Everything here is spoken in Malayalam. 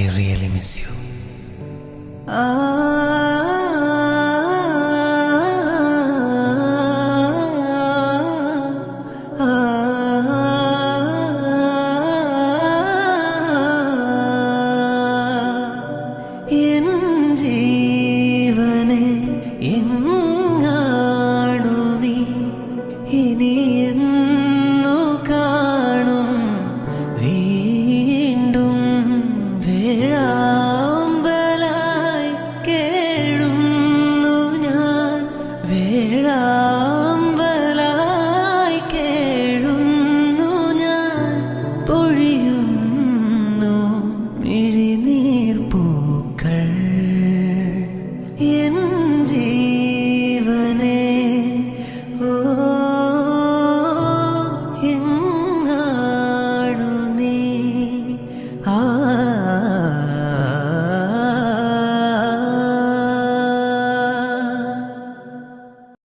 I really miss you ah Oh.